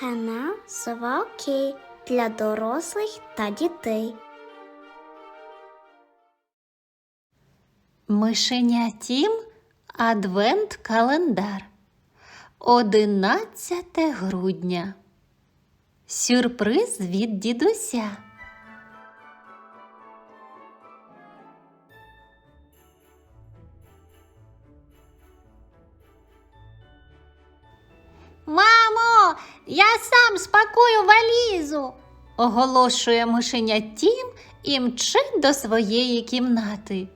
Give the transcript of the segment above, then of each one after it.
Канал Сова для дорослих та дітей. Мишеня Тім Адвент календар. 11 грудня. Сюрприз від дідуся. Я сам спакую валізу, оголошує мишеня Тім і мчить до своєї кімнати.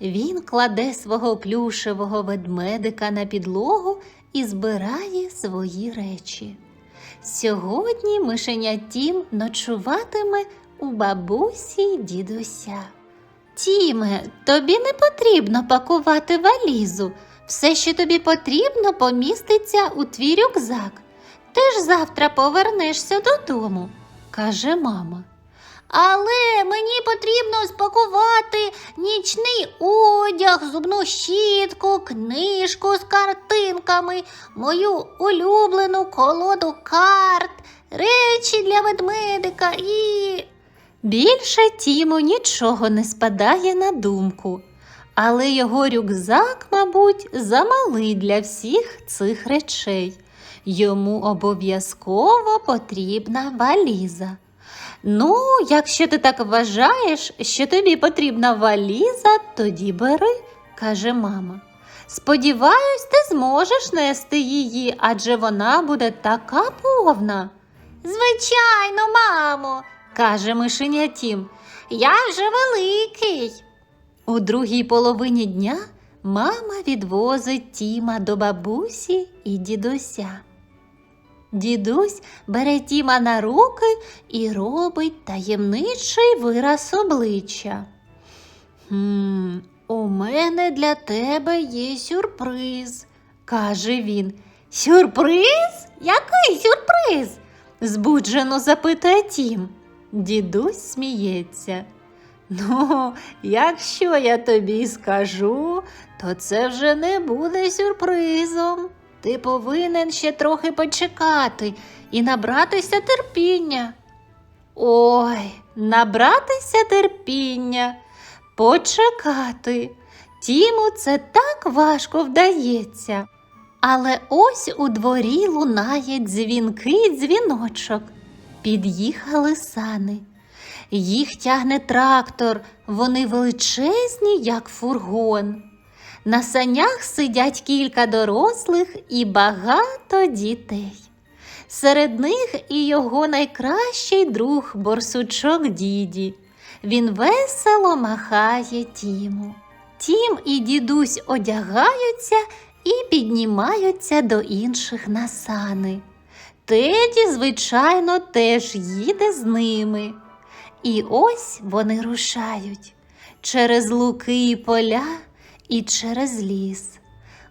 Він кладе свого плюшевого ведмедика на підлогу і збирає свої речі. Сьогодні мишеня Тім ночуватиме у бабусі й дідуся. Тіме, тобі не потрібно пакувати валізу. Все, що тобі потрібно, поміститься у твій рюкзак. Ти ж завтра повернешся додому, каже мама. Але мені потрібно спакувати нічний одяг, зубну щітку, книжку з картинками, мою улюблену колоду карт, речі для ведмедика і. Більше Тіму нічого не спадає на думку, але його рюкзак, мабуть, замалий для всіх цих речей. Йому обов'язково потрібна валіза. Ну, якщо ти так вважаєш, що тобі потрібна валіза, тоді бери, каже мама. Сподіваюсь, ти зможеш нести її, адже вона буде така повна. Звичайно, мамо, каже мишеня Тім. Я вже великий. У другій половині дня мама відвозить Тіма до бабусі і дідуся. Дідусь бере Тіма на руки і робить таємничий вираз обличчя. «Хм, у мене для тебе є сюрприз, каже він. Сюрприз? Який сюрприз? збуджено запитує Тім. Дідусь сміється. Ну, якщо я тобі скажу, то це вже не буде сюрпризом. Ти повинен ще трохи почекати і набратися терпіння. Ой, набратися терпіння, почекати. Тіму це так важко вдається. Але ось у дворі лунає дзвінкий дзвіночок. Під'їхали сани. Їх тягне трактор, вони величезні, як фургон. На санях сидять кілька дорослих і багато дітей. Серед них і його найкращий друг борсучок діді. Він весело махає Тіму. Тім і дідусь одягаються і піднімаються до інших на сани. Теді, звичайно, теж їде з ними. І ось вони рушають через луки і поля і через ліс.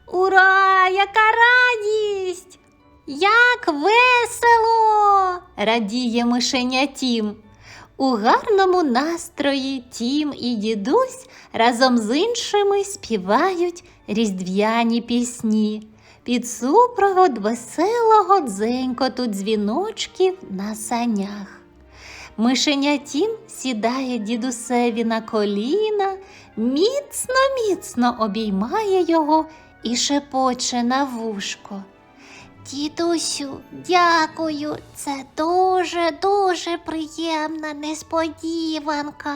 Ура, яка радість! Як весело! радіє мишеня Тім. У гарному настрої Тім і дідусь разом з іншими співають різдвяні пісні під супровод веселого дзенькоту дзвіночків на санях. Мишеня Тім сідає дідусеві на коліна, міцно, міцно обіймає його і шепоче на вушко. Дідусю, дякую, це дуже, дуже приємна несподіванка.